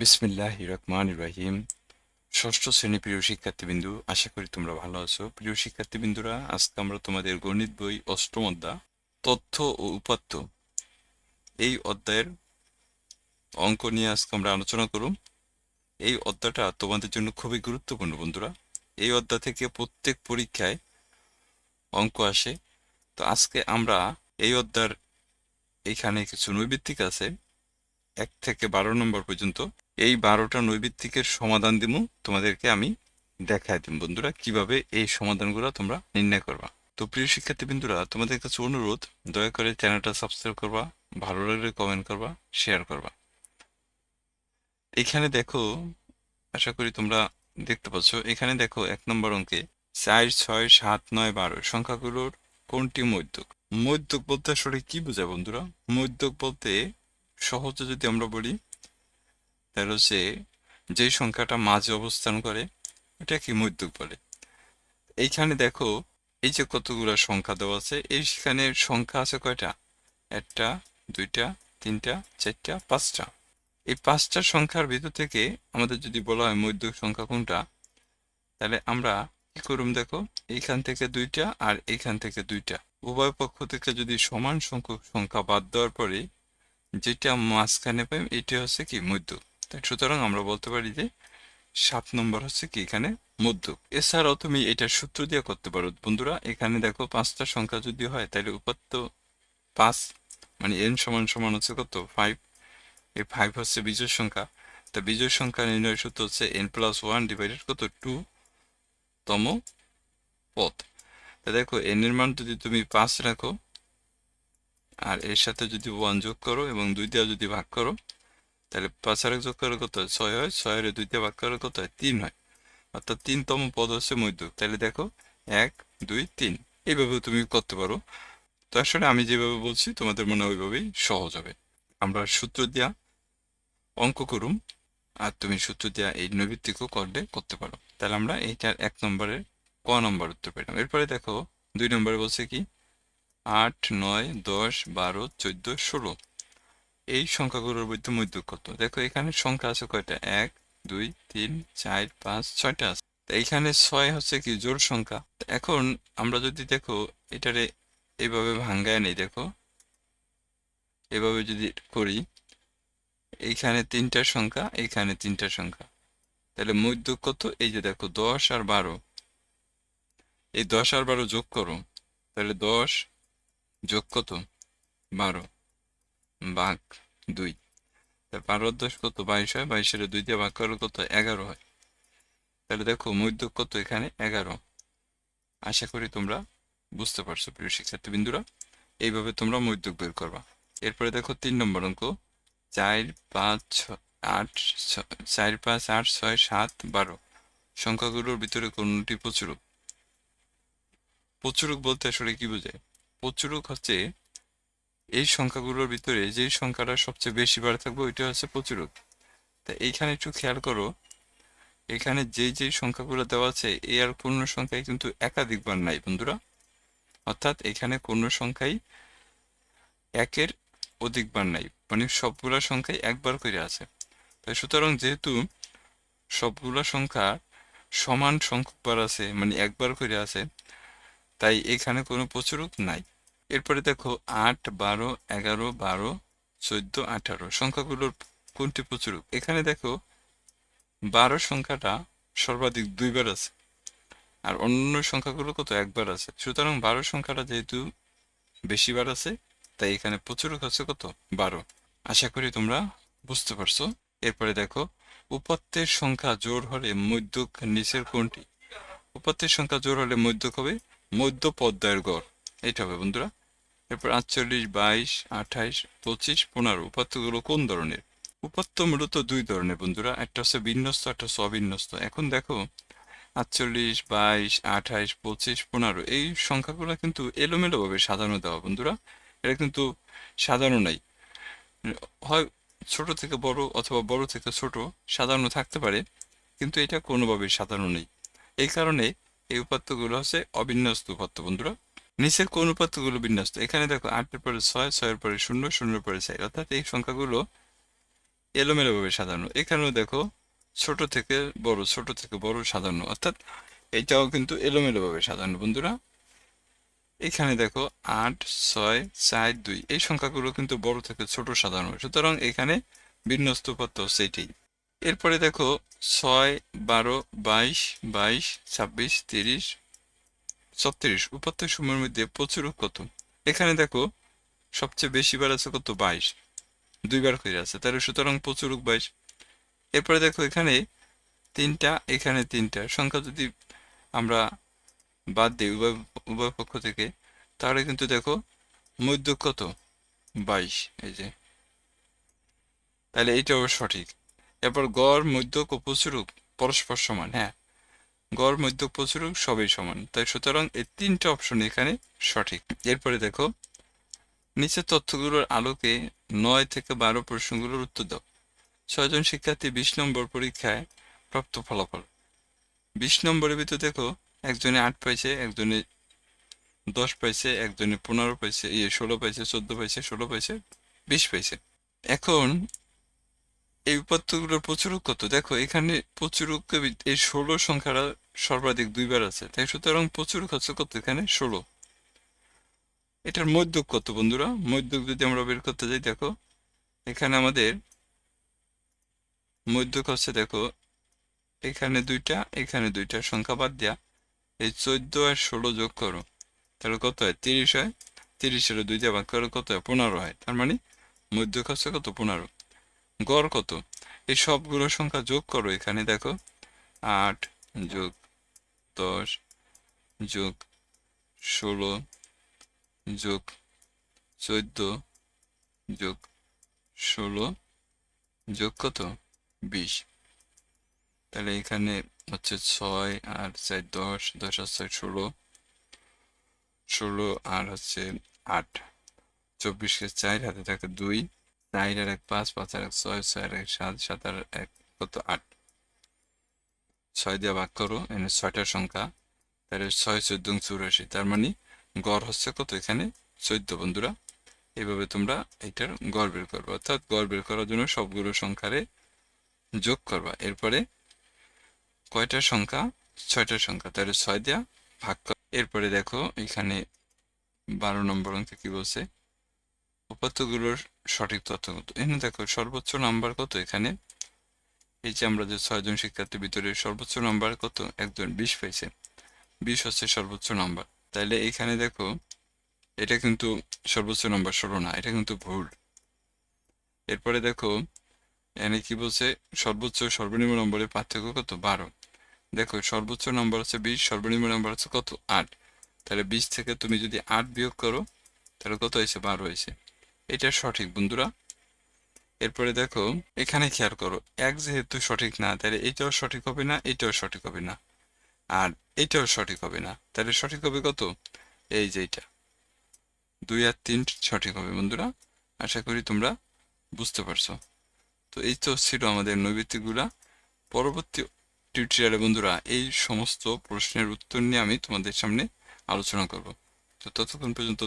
বিসমিল্লাহ রহমান রহিম ষষ্ঠ শ্রেণি প্রিয় শিক্ষার্থীবিন্দু, আশা করি তোমরা ভালো আছো। প্রিয় শিক্ষার্থীবিন্দুরা, আজকে আমরা তোমাদের গণিত বই অষ্টম অধ্যায়, তথ্য ও উপাত্ত এই অধ্যায়ের অঙ্ক নিয়ে আজকে আমরা আলোচনা করুম এই অধ্যায়টা তোমাদের জন্য খুবই গুরুত্বপূর্ণ বন্ধুরা। এই অধ্যায় থেকে প্রত্যেক পরীক্ষায় অঙ্ক আসে। তো আজকে আমরা এই অধ্যায়ের এইখানে কিছু নৈবিত্তিক আছে। এক থেকে বারো নম্বর পর্যন্ত এই বারোটা নৈবিত্তিকের সমাধান দিব তোমাদেরকে আমি দেখাই দিম। বন্ধুরা, কীভাবে এই সমাধানগুলো তোমরা নির্ণয় করবা? তো প্রিয় শিক্ষার্থী বন্ধুরা, তোমাদের কাছে অনুরোধ, দয়া করে চ্যানেলটা সাবস্ক্রাইব করবা, ভালো লাগলে কমেন্ট করবা শেয়ার করবা। এখানে দেখো, আশা করি তোমরা দেখতে পাচ্ছ, এখানে দেখো এক নম্বর অঙ্কে চার, ছয়, সাত, নয়, বারো সংখ্যাগুলোর কোনটি মধ্যক? মধ্যক বলতে আসলে কি বোঝায় বন্ধুরা? মধ্যক বলতে সহজে যদি আমরা বলি তাহলে হচ্ছে যে সংখ্যাটা মাঝে অবস্থান করে, এটা কি মধ্যক বলে এইখানে দেখো, এই যে কতগুলো সংখ্যা দেওয়া আছে, এইখানে সংখ্যা আছে কয়টা? একটা, দুইটা, তিনটা, চারটা, পাঁচটা। এই পাঁচটা সংখ্যার ভিতর থেকে আমাদের যদি বলা হয় মধ্যক সংখ্যা কোনটা, তাহলে আমরা কি করুম দেখো, এইখান থেকে দুইটা আর এইখান থেকে দুইটা। উভয় পক্ষ থেকে যদি সমান সংখ্যক সংখ্যা বাদ দেওয়ার পরে, যেটা মাঝখানে পাই, এটা হচ্ছে কি মধ্যক। সুতরাং আমরা বলতে পারি যে সাত নম্বর হচ্ছে কি এখানে মধ্যক। এছাড়াও তুমি এটা সূত্র দিয়ে করতে পারো। বন্ধুরা, এখানে দেখো পাঁচটা সংখ্যা যদি হয়, তাহলে উপাত্ত পাঁচ মানে এন সমান সমান হচ্ছে কত? ফাইভ এই ফাইভ হচ্ছে বিজয় সংখ্যা। তা বিজয় সংখ্যা নির্ণয় সূত্র হচ্ছে এন প্লাস ওয়ান ডিভাইডেড কত? টু তম পথ তা দেখো এন এর মান যদি তুমি পাঁচ রাখো, আর এর সাথে যদি ওয়ান যোগ করো এবং দুই দিয়ে যদি ভাগ করো তাহলে পাঁচ আর এক যোগ করে কত হয় ছয় হয় ছয়ের দুই দিয়ে ভাগ করে কত হয় তিন হয় অর্থাৎ তিনতম পদ হচ্ছে মধ্যক তাহলে দেখো এক দুই তিন এইভাবে তুমি করতে পারো তো আসলে আমি যেভাবে বলছি তোমাদের মনে ওইভাবেই সহজ হবে আমরা সূত্র দিয়া অঙ্ক করুম আর তুমি সূত্র দিয়া এই নৈবিত্তিকও করলে করতে পারো তাহলে আমরা এইটার এক নম্বরের ক নম্বর উত্তর পেলাম এরপরে দেখো দুই নম্বরে বলছে কি আট, নয়, দশ, বারো, চোদ্দ, ষোলো। এই সংখ্যাগুলোর মধ্যে কত? দেখো, এখানে সংখ্যা আছে কয়টা? এক, দুই, তিন, চার, পাঁচ, ছয়টা আছে। এইখানে ছয় হচ্ছে কি জোর সংখ্যা? এখন আমরা যদি দেখো, এটারে এভাবে ভাঙ্গায় নেই, দেখো। এভাবে যদি করি, এইখানে তিনটা সংখ্যা, এইখানে তিনটা সংখ্যা। তাহলে মধ্যক কত? এই যে দেখো, দশ আর বারো। এই দশ আর বারো যোগ করো, তাহলে দশ যোগ কত? বারো। ভাগ দুই। বারো দশ কত? বাইশ হয়। বাইশের দুই দিয়ে ভাগ করলে কত? এগারো হয়। তাহলে দেখো, মধ্যক কত এখানে? এগারো। আশা করি তোমরা বুঝতে পারছ, প্রিয় শিক্ষার্থী বিন্দুরা এইভাবে তোমরা মধ্যক বের করবা। এরপরে দেখো, তিন নম্বর অঙ্ক। চার, পাঁচ, ছ- আট চার, পাঁচ, আট, ছয়, সাত, বারো। সংখ্যাগুলোর ভিতরে কোনটি প্রচুরক? প্রচুরক বলতে আসলে কি বোঝায়? প্রচুরক হচ্ছে এই সংখ্যাগুলোর ভিতরে যে সংখ্যাটা সবচেয়ে বেশি বার থাকবে ওইটা হচ্ছে প্রচুরক তা এইখানে একটু খেয়াল করো, এখানে যে যে সংখ্যাগুলো দেওয়া আছে, এ আর পূর্ণ সংখ্যায় কিন্তু একাধিকবার নাই বন্ধুরা। অর্থাৎ এখানে কোনো সংখ্যাই একের অধিকবার নাই মানে সবগুলো সংখ্যাই একবার করে আছে। তাই সুতরাং যেহেতু সবগুলা সংখ্যা সমান সংখ্যকবার আছে মানে একবার করে আছে, তাই এখানে কোনো প্রচুরক নাই। এরপরে দেখো আট, বারো, এগারো, বারো, চোদ্দ, আঠারো। সংখ্যাগুলোর কোনটি প্রচুরক এখানে দেখো বারো সংখ্যাটা সর্বাধিক দুইবার আছে, আর অন্য সংখ্যাগুলো কত? একবার আছে। সুতরাং বারো সংখ্যাটা যেহেতু বেশিবার আছে, তাই এখানে প্রচুরক হচ্ছে কত? বারো। আশা করি তোমরা বুঝতে পারছ। এরপরে দেখো উপাত্তের সংখ্যা জোর হলে মধ্যক নিচের কোনটি? উপাত্তের সংখ্যা জোর হলে মধ্যক হবে মধ্য পদ্মায়ের গড়। এইটা হবে বন্ধুরা। এরপর আটচল্লিশ, বাইশ, আঠাইশ, পঁচিশ, পনেরো। উপাত্তগুলো কোন ধরনের? উপাত্ত মূলত দুই ধরনের বন্ধুরা। একটা হচ্ছে বিন্যস্ত একটা হচ্ছে অবিন্যস্ত এখন দেখো, আটচল্লিশ, বাইশ, আঠাইশ, পঁচিশ, পনেরো, এই সংখ্যাগুলো কিন্তু এলোমেলোভাবে সাজানো দেওয়া বন্ধুরা। এটা কিন্তু সাজানো নাই। হয় ছোট থেকে বড় অথবা বড় থেকে ছোট সাজানো থাকতে পারে, কিন্তু এটা কোনোভাবেই সাজানো নেই। এই কারণে এই উপাত্তগুলো হচ্ছে অবিন্যস্ত উপাত্ত বন্ধুরা। নিচের কোন উপাত্তগুলো বিন্যস্ত? এখানে দেখো আটের পরে ছয় ছয়ের পরে শূন্য শূন্যের পরে চার। অর্থাৎ এই সংখ্যাগুলো এলোমেলোভাবে সাজানো। এখানেও দেখো ছোট থেকে বড়, ছোট থেকে বড় সাজানো। অর্থাৎ এটাও কিন্তু এলোমেলোভাবে সাজানো, বন্ধুরা। এখানে দেখো আট, ছয়, চার, দুই। এই সংখ্যাগুলো কিন্তু বড় থেকে ছোট সাজানো। সুতরাং এখানে বিন্যস্ত পত্র হচ্ছে এটাই এরপরে দেখো ছয়, বারো, বাইশ বাইশ, ছাব্বিশ, তিরিশ ছত্রিশ উপাত্ত সময়ের মধ্যে প্রচুর কত? এখানে দেখো, সবচেয়ে বেশি বার আছে কত? বাইশ। দুইবার করে আছে, তাহলে সুতরাং প্রচুর বাইশ। এরপরে দেখো এখানে তিনটা এখানে তিনটা। সংখ্যা যদি আমরা বাদ দিই উভয় উভয় পক্ষ থেকে, তাহলে কিন্তু দেখো মধ্য কত? বাইশ, এই যে। তাহলে এইটাও সঠিক। এরপর গড়, মধ্যক ও প্রচুরক পরস্পর সমান হ্যাঁ। গড় মধ্যক প্রচুরক সবই সমান। তাই সুতরাং এই তিনটা অপশন এখানে সঠিক। এরপরে দেখো নিচের তথ্যগুলোর আলোকে নয় থেকে বারো প্রশ্নগুলোর উত্তর দাও। ছয়জন শিক্ষার্থী বিশ নম্বর পরীক্ষায় প্রাপ্ত ফলাফল। বিশ নম্বরের ভিতর দেখো, একজনে আট পাইছে, একজনে দশ পাইছে, একজনে পনেরো পাইছে ইয়ে ষোলো পাইছে, চোদ্দ পাইছে, ষোলো পাইছে, বিশ পাইছে। এখন এই উপাত্তগুলোর প্রচুরক কত? দেখো, এখানে প্রচুরক এই ষোলো সংখ্যাটা সর্বাধিক দুইবার আছে। তাই সুতরাং প্রচুরক হচ্ছে কত এখানে? ষোলো। এটার মধ্যক কত বন্ধুরা? মধ্যক যদি আমরা বের করতে যাই, দেখো, এখানে আমাদের মধ্যক হচ্ছে, দেখো, এখানে দুইটা এখানে দুইটা সংখ্যা বাদ দেয়া এই চোদ্দ আর ষোলো যোগ করো। তাহলে কত হয়? তিরিশ হয়। তিরিশের দুই দিয়ে ভাগ করো কত হয়? পনেরো হয়। তার মানে মধ্যক হচ্ছে কত? পনেরো। গড় কত? এই সবগুলো সংখ্যা যোগ করো এখানে, দেখো। আট যোগ দশ যোগ ষোলো যোগ চোদ্দ যোগ ষোলো যোগ কত? বিশ। তাহলে এখানে হচ্ছে ছয় আর চার দশ দশ আর ছয় ষোলো। ষোলো আর হচ্ছে আট। চব্বিশকে চার হাতে থাকে দুই। চার এক পাঁচ পাঁচ আর এক ছয় ছয় এক সাত সাত আর এক, কত আট? ছয় দিয়ে ভাগ করো, এখানে ছয়টার সংখ্যা। তাহলে ছয়, চোদ্দ চুরাশি, তার মানে গড় হচ্ছে কত এখানে? চোদ্দ, বন্ধুরা। এইভাবে তোমরা এটার গড় বের করবে। অর্থাৎ গড় বের করার জন্য সবগুলো সংখ্যারে যোগ করবা। এরপরে কয়টা সংখ্যা? ছয়টার সংখ্যা। তাহলে ছয় দেওয়া ভাগ এরপরে দেখো এখানে বারো নম্বর অঙ্কে কি বলছে? উপাত্তগুলোর সঠিক তথ্য কত? এখানে দেখো, সর্বোচ্চ নাম্বার কত এখানে? এই যে আমরা যে ছয়জন শিক্ষার্থীর ভিতরে সর্বোচ্চ নাম্বার কত? একজন, বিশ পাইছে বিশ হচ্ছে সর্বোচ্চ নাম্বার তাইলে এখানে দেখো, এটা কিন্তু সর্বোচ্চ নাম্বার ষোলো না, এটা কিন্তু ভুল। এরপরে দেখো, এখানে কি বলছে? সর্বোচ্চ সর্বনিম্ন নম্বরের পার্থক্য কত? বারো। দেখো, সর্বোচ্চ নম্বর হচ্ছে বিশ, সর্বনিম্ন নম্বর হচ্ছে কত? আট। তাহলে বিশ থেকে তুমি যদি আট বিয়োগ করো, তাহলে কত হয়েছে? বারো হয়েছে। এটা সঠিক বন্ধুরা। এরপরে দেখো, এখানে খেয়াল করো, এক যেহেতু সঠিক না, তাহলে এটাও সঠিক হবে না, এটাও সঠিক হবে না। আর এটাও সঠিক হবে না, তাহলে সঠিক হবে কত? এই যে এটা। দুই আর তিন সঠিক হবে বন্ধুরা, আশা করি তোমরা বুঝতে পারছ। তো এই তো ছিল আমাদের নৈবিত্তিকগুলা পরবর্তী টিউটোরিয়ালে বন্ধুরা, এই সমস্ত প্রশ্নের উত্তর নিয়ে আমি তোমাদের সামনে আলোচনা করব। তো ততক্ষণ পর্যন্ত